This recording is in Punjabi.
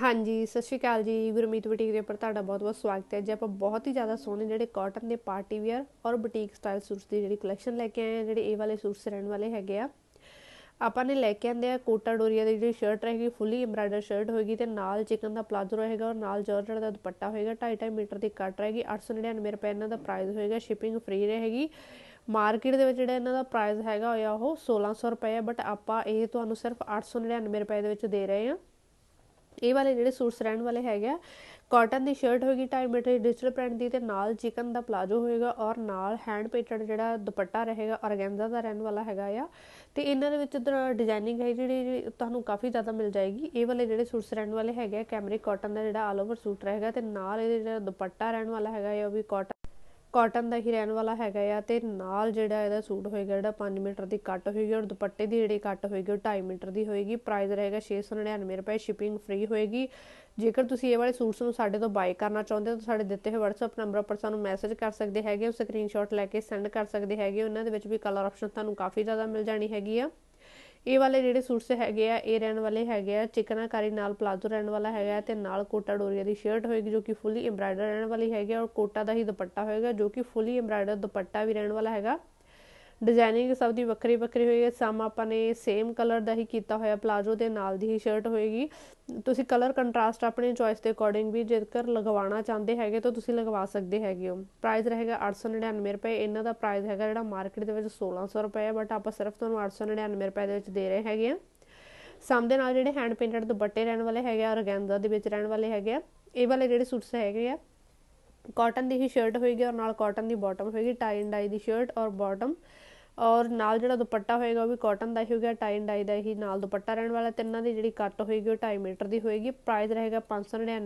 ਹਾਂਜੀ, ਸਤਿ ਸ਼੍ਰੀ ਅਕਾਲ ਜੀ। ਗੁਰਮੀਤ ਬੁਟੀਕ ਦੇ ਉੱਪਰ ਤੁਹਾਡਾ ਬਹੁਤ-ਬਹੁਤ ਸਵਾਗਤ ਹੈ। ਜੇ ਆਪਾਂ ਬਹੁਤ ਹੀ ਜ਼ਿਆਦਾ ਸੋਹਣੇ ਜਿਹੜੇ ਕਾਟਨ ਦੇ ਪਾਰਟੀ ਵੇਅਰ ਔਰ ਬੁਟੀਕ ਸਟਾਈਲ ਸੂਟਸ ਦੀ ਜਿਹੜੀ ਕਲੈਕਸ਼ਨ ਲੈ ਕੇ ਆਏ ਆ ਜਿਹੜੇ ਇਹ ਵਾਲੇ ਸੂਟਸ ਰਹਿਣ ਵਾਲੇ ਹੈਗੇ ਆ, ਆਪਾਂ ਨੇ ਲੈ ਕੇ ਆਂਦੇ ਆ ਕੋਟਾ ਡੋਰੀਆ ਦੀ ਜਿਹੜੀ ਸ਼ਰਟ ਰਹੇਗੀ ਫੁੱਲੀ ਐਮਬਰਾਇਡਰ ਸ਼ਰਟ ਹੋਏਗੀ ਤੇ ਨਾਲ ਚਿਕਨ ਦਾ ਪਲਾਜ਼ੋ ਰਹੇਗਾ ਔਰ ਨਾਲ ਜਾਰਜਟ ਦਾ ਦੁਪੱਟਾ ਹੋਏਗਾ 2.5 ਮੀਟਰ ਦੀ ਕੱਟ ਰਹੇਗੀ 899 ਰੁਪਏ ਇਹਨਾਂ ਦਾ ਪ੍ਰਾਈਸ ਹੋਏਗਾ ਸ਼ਿਪਿੰਗ ਫ੍ਰੀ ਰਹੇਗੀ। ਮਾਰਕੀਟ ਦੇ ਵਿੱਚ ਜਿਹੜਾ ਇਹਨਾਂ ਦਾ ਪ੍ਰਾਈਸ ਹੈਗਾ ਹੋਇਆ ਉਹ 1600 ਰੁਪਏ ਹੈ ਬਟ ਆਪਾਂ ਇਹ ਤੁਹਾਨੂੰ ਸਿਰਫ 899 ਰੁਪਏ ਦੇ ਵਿੱਚ ਦੇ ਰਹੇ ਹਾਂ। ਇਹ ਵਾਲੇ ਜਿਹੜੇ ਸੂਟਸ ਰਹਿਣ ਵਾਲੇ ਹੈਗੇ ਆ ਕਾਟਨ ਦੀ ਸ਼ਰਟ ਹੋਏਗੀ 2.5 ਮੀਟਰ ਡਿਜੀਟਲ ਪ੍ਰਿੰਟ ਦੀ ਤੇ ਨਾਲ ਚਿਕਨ ਦਾ ਪਲਾਜੋ ਹੋਏਗਾ ਔਰ ਨਾਲ ਹੈਂਡ ਪੇਟਡ ਜਿਹੜਾ ਦੁਪੱਟਾ ਰਹੇਗਾ ਔਰਗੈਂਜ਼ਾ ਦਾ ਰਹਿਣ ਵਾਲਾ ਹੈਗਾ ਆ। ਤੇ ਇਹਨਾਂ ਦੇ ਵਿੱਚ ਡਿਜ਼ਾਈਨਿੰਗ ਹੈ ਜਿਹੜੀ ਤੁਹਾਨੂੰ ਕਾਫੀ ਜ਼ਿਆਦਾ ਮਿਲ ਜਾਏਗੀ। ਇਹ ਵਾਲੇ ਜਿਹੜੇ ਸੂਟਸ ਰਹਿਣ ਵਾਲੇ ਹੈਗੇ ਆ ਕੈਮਰਿਕ ਕਾਟਨ ਦਾ ਜਿਹੜਾ ਆਲ ਓਵਰ ਸੂਟ ਰਹੇਗਾ ਤੇ ਨਾਲ ਇਹਦੇ ਜਿਹੜਾ ਦੁਪੱਟਾ ਰਹਿਣ ਵਾਲਾ ਹੈਗਾ ਆ, ਉਹ ਵੀ ਕਾਟਨ ਕਾਟਨ ਦਾ ਹੀ ਰਹਿਣ ਵਾਲਾ ਹੈਗਾ ਆ ਤੇ ਨਾਲ ਜਿਹੜਾ ਇਹਦਾ ਸੂਟ ਹੋਏਗਾ, ਜਿਹੜਾ 5 ਮੀਟਰ ਦੀ ਕੱਟ ਹੋਏਗੀ ਔਰ ਦੁਪੱਟੇ ਦੀ ਜਿਹੜੀ ਕੱਟ ਹੋਏਗੀ ਉਹ 2.5 ਮੀਟਰ ਦੀ ਹੋਏਗੀ। ਪ੍ਰਾਈਸ ਰਹੇਗਾ 699 ਰੁਪਏ ਸ਼ਿਪਿੰਗ ਫ੍ਰੀ ਹੋਏਗੀ। ਜੇਕਰ ਤੁਸੀਂ ਇਹ ਵਾਲੇ ਸੂਟਸ ਨੂੰ ਸਾਡੇ ਤੋਂ ਬਾਈ ਕਰਨਾ ਚਾਹੁੰਦੇ ਹੋ ਤਾਂ ਸਾਡੇ ਦਿੱਤੇ ਹੋਏ WhatsApp ਨੰਬਰ ਉੱਪਰ ਸਾਨੂੰ ਮੈਸੇਜ ਕਰ ਸਕਦੇ ਹੈਗੇ ਹੋ ਸਕਰੀਨਸ਼ਾਟ ਲੈ ਕੇ ਸੈਂਡ ਕਰ ਸਕਦੇ ਹੈਗੇ ਉਹਨਾਂ ਦੇ ਵਿੱਚ ਵੀ ਕਲਰ ਆਪਸ਼ਨ ਤੁਹਾਨੂੰ ਕਾਫੀ ਜ਼ਿਆਦਾ ਮਿਲ ਜਾਣੀ ਹੈਗੀ ਆ। ਇਹ ਵਾਲੇ ਜਿਹੜੇ ਸੂਟਸ ਹੈਗੇ ਆ, ਇਹ ਰਹਿਣ ਵਾਲੇ ਹੈਗੇ ਆ, ਚਿਕਨਾਕਾਰੀ ਨਾਲ ਪਲਾਜ਼ੋ ਰਹਿਣ ਵਾਲਾ ਹੈਗਾ ਤੇ ਨਾਲ ਕੋਟਾ ਡੋਰੀਆ ਦੀ ਸ਼ਰਟ ਹੋਏਗੀ ਜੋ ਕਿ ਫੁੱਲੀ ਐਮਬਰਾਇਡਰ ਰਹਿਣ ਵਾਲੀ ਹੈਗੀ ਔਰ ਕੋਟਾ ਦਾ ਹੀ ਦੁਪੱਟਾ ਹੋਏਗਾ ਜੋ ਕਿ ਫੁੱਲੀ ਐਮਬਰਾਇਡਰ ਦੁਪੱਟਾ ਵੀ ਰਹਿਣ ਵਾਲਾ ਹੈਗਾ। ਡਿਜ਼ਾਈਨਿੰਗ ਸਭ ਦੀ ਵੱਖਰੀ ਵੱਖਰੀ ਹੋਏਗੀ ਸਮ ਆਪਾਂ ਨੇ ਸੇਮ ਕਲਰ ਦਾ ਹੀ ਕੀਤਾ ਹੋਇਆ। ਪਲਾਜ਼ੋ ਦੇ ਨਾਲ ਦੀ ਹੀ ਸ਼ਰਟ ਹੋਏਗੀ। ਤੁਸੀਂ ਕਲਰ ਕੰਟਰਾਸਟ ਆਪਣੀ ਚੋਇਸ ਦੇ ਅਕੋਰਡਿੰਗ ਵੀ ਜੇਕਰ ਲਗਵਾਉਣਾ ਚਾਹੁੰਦੇ ਹੈਗੇ ਤਾਂ ਤੁਸੀਂ ਲਗਵਾ ਸਕਦੇ ਹੈਗੇ ਹੋ। ਪ੍ਰਾਈਸ ਰਹੇਗਾ 899 ਰੁਪਏ। ਇਹਨਾਂ ਦਾ ਪ੍ਰਾਈਸ ਹੈਗਾ ਜਿਹੜਾ ਮਾਰਕੀਟ ਦੇ ਵਿੱਚ 1600 ਰੁਪਏ ਹੈ ਬਟ ਆਪਾਂ ਸਿਰਫ ਤੁਹਾਨੂੰ 899 ਰੁਪਏ ਦੇ ਵਿੱਚ ਦੇ ਰਹੇ ਹੈਗੇ ਆ ਸਮ ਦੇ ਨਾਲ ਜਿਹੜੇ ਹੈਂਡ ਪੇਂਟਡ ਦੁਪੱਟੇ ਰਹਿਣ ਵਾਲੇ ਹੈਗੇ ਆ ਔਰਗੈਂਜ਼ਾ ਦੇ ਵਿੱਚ ਰਹਿਣ ਵਾਲੇ ਹੈਗੇ ਆ। ਇਹ ਵਾਲੇ ਜਿਹੜੇ ਸੂਟਸ ਹੈਗੇ ਆ ਕਾਟਨ ਦੀ ਹੀ ਸ਼ਰਟ ਹੋਏਗੀ ਔਰ ਨਾਲ ਕਾਟਨ ਦੀ ਬਾਟਮ ਹੋਏਗੀ। ਟਾਈ ਐਂਡ ਡਾਈ ਦੀ ਸ਼ਰਟ ਔਰ ਬਾਟਮ ਔਰ ਨਾਲ ਜਿਹੜਾ ਦੁਪੱਟਾ ਹੋਏਗਾ ਉਹ ਵੀ ਕਾਟਨ ਦਾ ਹੀ ਹੋਗਾ ਟਾਈ ਐਂਡ ਡਾਈ ਦਾ ਹੀ, ਨਾਲ ਦੁਪੱਟਾ ਰਹਿਣ ਵਾਲਾ ਤਿੰਨਾਂ ਦੀ ਜਿਹੜੀ ਕੱਟ ਹੋਏਗੀ ਉਹ 2.5 ਮੀਟਰ ਦੀ ਹੋਏਗੀ ਪ੍ਰਾਈਸ ਰਹੇਗਾ 599